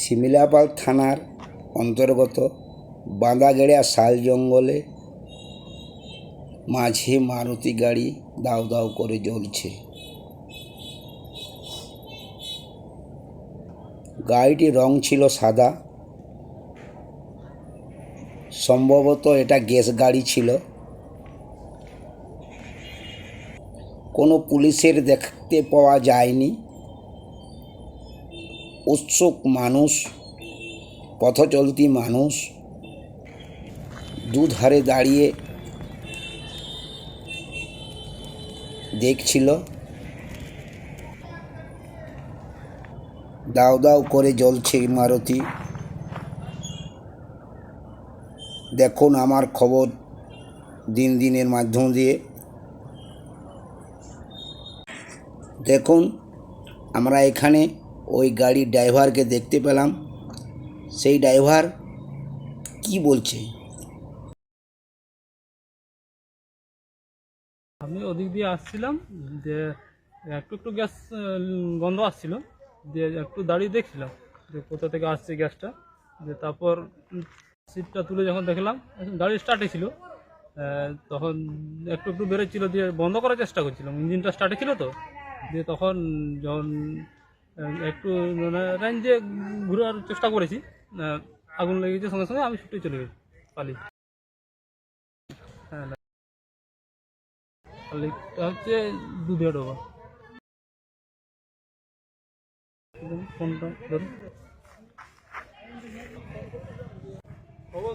শিমলাপাল থানার অন্তর্গত বাঁধাগেড়া শাল জঙ্গলে মাঝে মারুতি গাড়ি দাউ দাউ করে জ্বলছে। গাড়িটির রং ছিল সাদা। সম্ভবত এটা গ্যাস গাড়ি ছিল। কোনো পুলিশের দেখতে পাওয়া যায়নি। উৎসুক মানুষ, পথচলতি মানুষ, দুধারে দাঁড়িয়ে দেখছিল। দাও দাও করে জ্বলছে মারুতি। দেখুন আমার খবর দিন দিনের মাধ্যম দিয়ে। দেখুন, আমরা এখানে ওই গাড়ির ড্রাইভারকে দেখতে পেলাম। সেই ড্রাইভার কি বলছে? আমি ওদিক দিয়ে আসছিলাম, যে একটু একটু গ্যাস গন্ধ আসছিল, দিয়ে একটু দাঁড়িয়ে দেখছিলাম, যে কোথা থেকে আসছে গ্যাসটা যে তারপর সিটটা তুলে যখন দেখলাম, গাড়ি স্টার্টে ছিল তখন একটু একটু বেরোচ্ছিল, দিয়ে বন্ধ করার চেষ্টা করছিলাম, ইঞ্জিনটা স্টার্টে ছিল তো, দিয়ে তখন যখন একটু মানে রেঞ্জ দিয়ে ঘুরার চেষ্টা করেছি। আগুন লেগেছে সঙ্গে সঙ্গে আমি ছুটে চলে গেছি পালি হ্যাঁ লিকটা হচ্ছে দুধে ডোবা। ফোনটা ধরুন খবর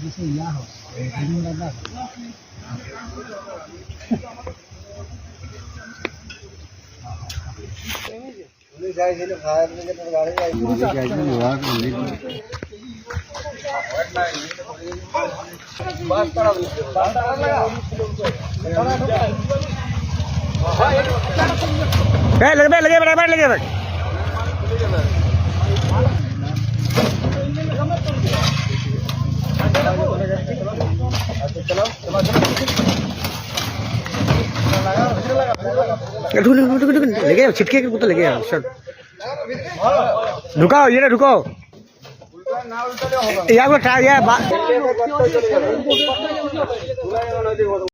Dice Yahoo. Tiene una data. लगे लगे बराबर लगे बराबर ढूंढ लगे छिटके के कुत्ता लगे यार सर रुकाओ ये ना रुकाओ यहाँ को ट्राई यार